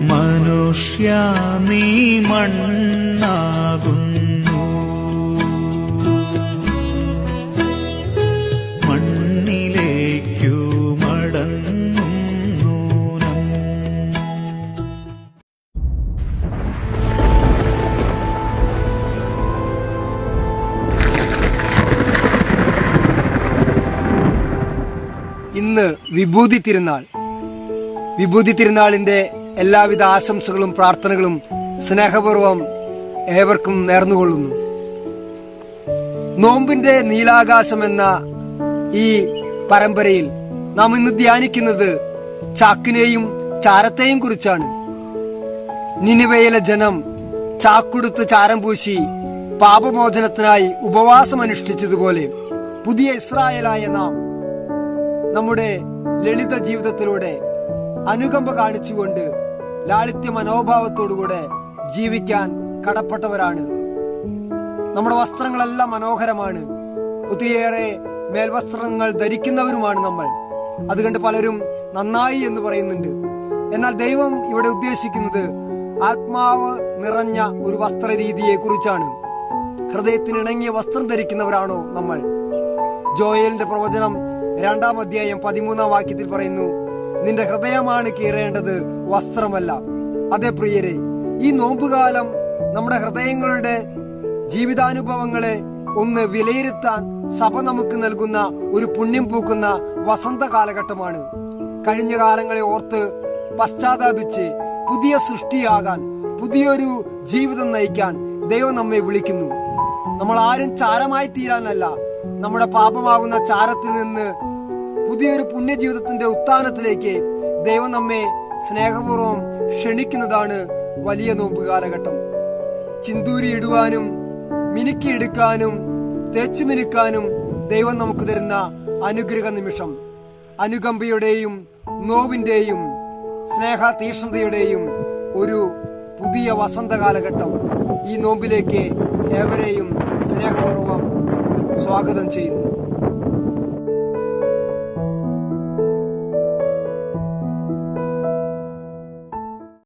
മനുഷ്യ നീ മണ്ണാകുന്നു. മണ്ണിലേക്കു മടങ്ങുന്നു നൂനം ഇന്ന് വിഭൂതി തിരുനാൾ. വിഭൂതി തിരുനാളിന്റെ എല്ലാവിധ ആശംസകളും പ്രാർത്ഥനകളും സ്നേഹപൂർവം ഏവർക്കും നേർന്നുകൊള്ളുന്നു. നോമ്പിന്റെ നീലാകാശം എന്ന ഈ പരമ്പരയിൽ നാം ഇന്ന് ധ്യാനിക്കുന്നത് ചാക്കിനെയും ചാരത്തെയും കുറിച്ചാണ്. നിനിവയിലെ ജനം ചാക്കുടുത്ത് ചാരം പൂശി പാപമോചനത്തിനായി ഉപവാസം അനുഷ്ഠിച്ചതുപോലെ പുതിയ ഇസ്രായേലായ നാം നമ്മുടെ ലളിത ജീവിതത്തിലൂടെ അനുകമ്പ കാണിച്ചുകൊണ്ട് ലാളിത്യ മനോഭാവത്തോടുകൂടെ ജീവിക്കാൻ കടപ്പെട്ടവരാണ്. നമ്മുടെ വസ്ത്രങ്ങളെല്ലാം മനോഹരമാണ്. ഒത്തിരിയേറെ മേൽവസ്ത്രങ്ങൾ ധരിക്കുന്നവരുമാണ് നമ്മൾ. അതുകൊണ്ട് പലരും നന്നായി എന്ന് പറയുന്നുണ്ട്. എന്നാൽ ദൈവം ഇവിടെ ഉദ്ദേശിക്കുന്നത് ആത്മാവ് നിറഞ്ഞ ഒരു വസ്ത്രരീതിയെ കുറിച്ചാണ് ഹൃദയത്തിനിണങ്ങിയ വസ്ത്രം ധരിക്കുന്നവരാണോ നമ്മൾ? ജോയലിന്റെ പ്രവചനം രണ്ടാം അധ്യായം പതിമൂന്നാം വാക്യത്തിൽ പറയുന്നു നിന്റെ ഹൃദയമാണ് കീറേണ്ടത് വസ്ത്രമല്ല. അതെ പ്രിയരെ ഈ നോമ്പുകാലം നമ്മുടെ ഹൃദയങ്ങളുടെ ജീവിതാനുഭവങ്ങളെ ഒന്ന് വിലയിരുത്താൻ സഭ നമുക്ക് നൽകുന്ന ഒരു പുണ്യം പൂക്കുന്ന വസന്ത കാലഘട്ടമാണ്. കഴിഞ്ഞ കാലങ്ങളെ ഓർത്ത് പശ്ചാത്താപിച്ച് പുതിയ സൃഷ്ടിയാകാൻ പുതിയൊരു ജീവിതം നയിക്കാൻ ദൈവം നമ്മെ വിളിക്കുന്നു. നമ്മൾ ആരും ചാരമായി തീരാനല്ല നമ്മുടെ പാപമാകുന്ന ചാരത്തിൽ നിന്ന് പുതിയൊരു പുണ്യജീവിതത്തിന്റെ ഉത്ഥാനത്തിലേക്ക് ദൈവം നമ്മെ സ്നേഹപൂർവം ക്ഷണിക്കുന്നതാണ് വലിയ നോമ്പ് കാലഘട്ടം. ചിന്തൂരി ഇടുവാനും മിനുക്കി എടുക്കാനും തേച്ചു മിനുക്കാനും ദൈവം നമുക്ക് തരുന്ന അനുഗ്രഹ നിമിഷം. അനുകമ്പയുടെയും നോവിന്റെയും സ്നേഹ തീഷ്ണതയുടെയും ഒരു പുതിയ വസന്ത കാലഘട്ടം. ഈ നോമ്പിലേക്ക് ഏവരെയും സ്നേഹപൂർവം സ്വാഗതം ചെയ്യുന്നു.